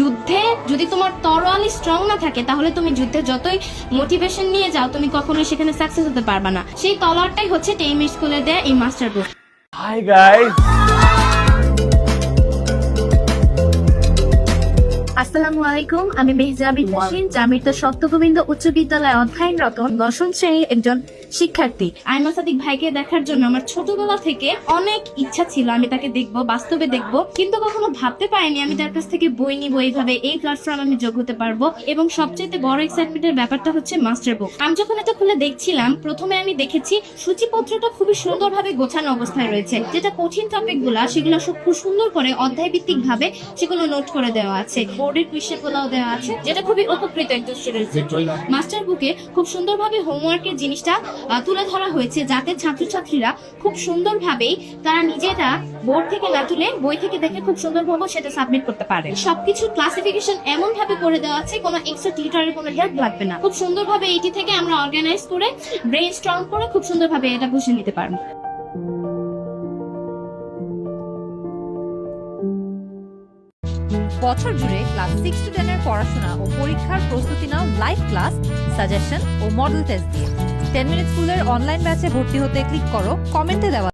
যুদ্ধে যদি তোমার তরোয়ালি স্ট্রং না থাকে, তাহলে তুমি যুদ্ধে যতই মোটিভেশন নিয়ে যাও, তুমি কখনোই সেখানে সাকসেস হতে পারবে না। সেই তলোয়ারটাই হচ্ছে টেইম স্কুলে দেয়া এই মাস্টার বুক হাই গাইস আসসালামু আলাইকুম আমি মেহজাবিন হোসেন জামির সপ্তগোবিন্দ উচ্চ বিদ্যালয়ে অধ্যয়নরত দশম শ্রেণির একজন শিক্ষার্থী। আইমা সাদিক ভাইকে দেখার জন্য আমার ছোটবেলা থেকে অনেক ইচ্ছা ছিল আমি তাকে দেখব বাস্তবে দেখব কিন্তু কখনো ভাবতে পারিনি আমি তার কাছ থেকে বই নিব এইভাবে এই প্ল্যাটফর্ম আমি যোগ হতে পারব এবং সবচেয়ে বড় এক্সাইটমেন্টের ব্যাপারটা হচ্ছে মাস্টার বুক আমি যখন এটা খুলে দেখছিলাম প্রথমে আমি দেখেছি সূচিপত্রটা খুবই সুন্দরভাবে গোছানো অবস্থায় রয়েছে যেটা কঠিন টপিকগুলা সেগুলো সব খুব সুন্দর করে অধ্যায় ভিত্তিক ভাবে সেগুলো নোট করে দেওয়া আছে। বোর্ডের কোয়েশ্চেন গুলাও দেওয়া আছে যেটা খুবই উপকৃত একজন স্টুডেন্ট মাস্টার বুকে খুব সুন্দরভাবে হোমওয়ার্কের জিনিসটা তুলে ধরা হয়েছে যাতে ছাত্রছাত্রীরা খুব সুন্দরভাবেই তারা নিজেরা বোর্ড থেকে না তুলে বই থেকে দেখে খুব সুন্দরভাবে সেটা সাবমিট করতে পারে। সবকিছু ক্লাসিফিকেশন এমন ভাবে করে দেওয়া আছে কোনো এক্সট্রা টিউটারের কোনো হেল্প লাগবে না। খুব সুন্দরভাবে এটি থেকে আমরা অর্গানাইজ করে ব্রেন স্ট্রং করে খুব সুন্দরভাবে এটা বুঝে নিতে পারব। বছর জুড়ে ক্লাস সিক্স টু টেনের পড়াশোনা ও পরীক্ষার প্রস্তুতি নাও লাইভ ক্লাস সাজেশন ও মডেল টেস্ট দিয়ে। টেন মিনিট স্কুলের অনলাইন ব্যাচে ভর্তি হতে ক্লিক করো কমেন্টে দেওয়া